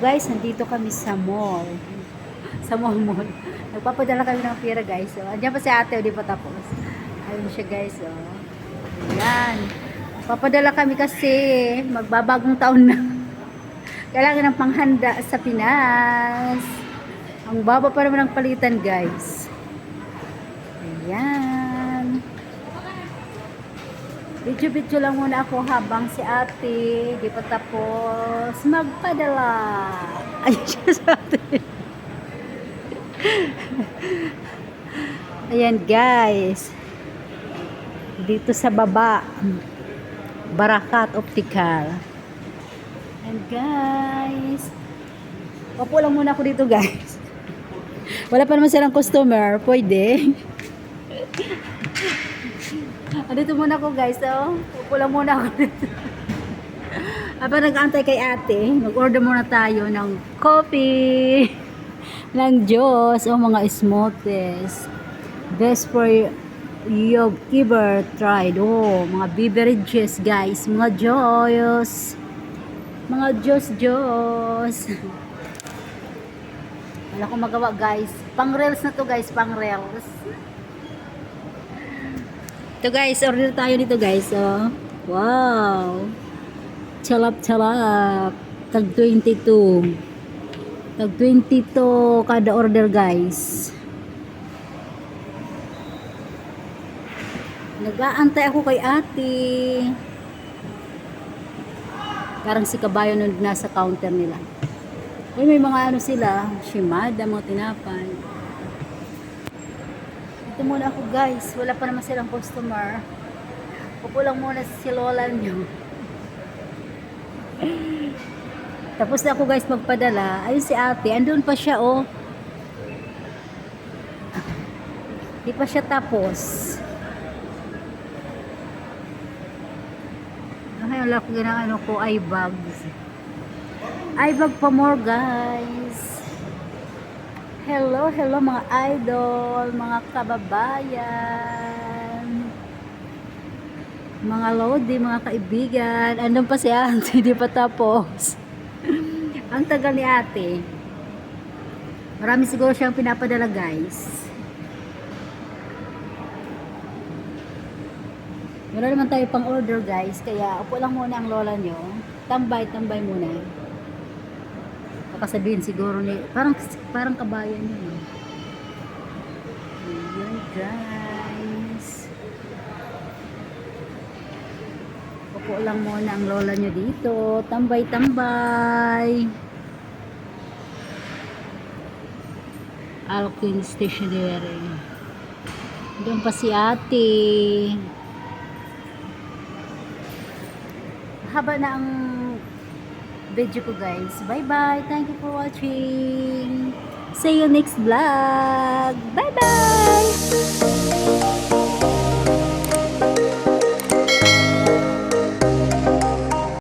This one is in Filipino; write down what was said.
guys, nandito kami sa mall. Sa mall mall. Nagpapadala kami ng pera guys. So, andyan pa si ate, hindi pa tapos. Ayun siya guys. Oh. Ayan. Papadala kami kasi magbabagong taon na. Kailangan ng panghanda sa Pinas. Ang baba pa naman ng palitan guys. Ayan. Video-video lang muna ako habang si ate di pa tapos magpadala. Ayun siya sa ate. Ayan guys. Dito sa baba. Barakat Optical. And guys. Opo lang muna ako dito guys. Wala pa naman silang customer. Pwede. Andito muna ako guys. So, upo lang muna ako dito. Habang nag-antay kay ate, mag-order muna tayo ng coffee, ng Diyos, o mga smoothies. Best for you ever tried. Oh, mga beverages guys, mga joyos. Mga Diyos, Diyos. Wala akong magawa guys. Pang reels na to guys, pang reels. Ito guys, order tayo dito guys. Oh. Wow. Chalap chalap. Tag 22. Tag 22 kada order guys. Nag-aantay ako kay ate. Parang si Kabayo nung nasa counter nila. Ay, may mga ano sila, shimada, mga tinapay. Ito muna ako guys, wala pa naman silang customer. Upo lang muna si Lola nyo. Tapos na ako guys magpadala. Ayun si ate, andun pa siya oh. Di pa siya tapos. Ngayon lang ko ginang ano ko, eye bags. Eye bag pa more guys. Hello, hello mga idol, mga kababayan. Mga lodi, mga kaibigan. Andun pa si ate, di pa tapos. Ang tagal ni ate. Marami siguro siyang pinapadala guys. Wala naman tayo pang order guys, kaya upo lang muna ang lola nyo. Tambay, tambay muna. Baka sabihin siguro ni, parang, parang kabayan yun. eh. Ayan guys. Upo lang muna ang lola nyo dito. Tambay, tambay. Alkin Stationery. Doon pa si ate. haba na ang video ko guys. Bye bye. Thank you for watching. See you next vlog. Bye bye.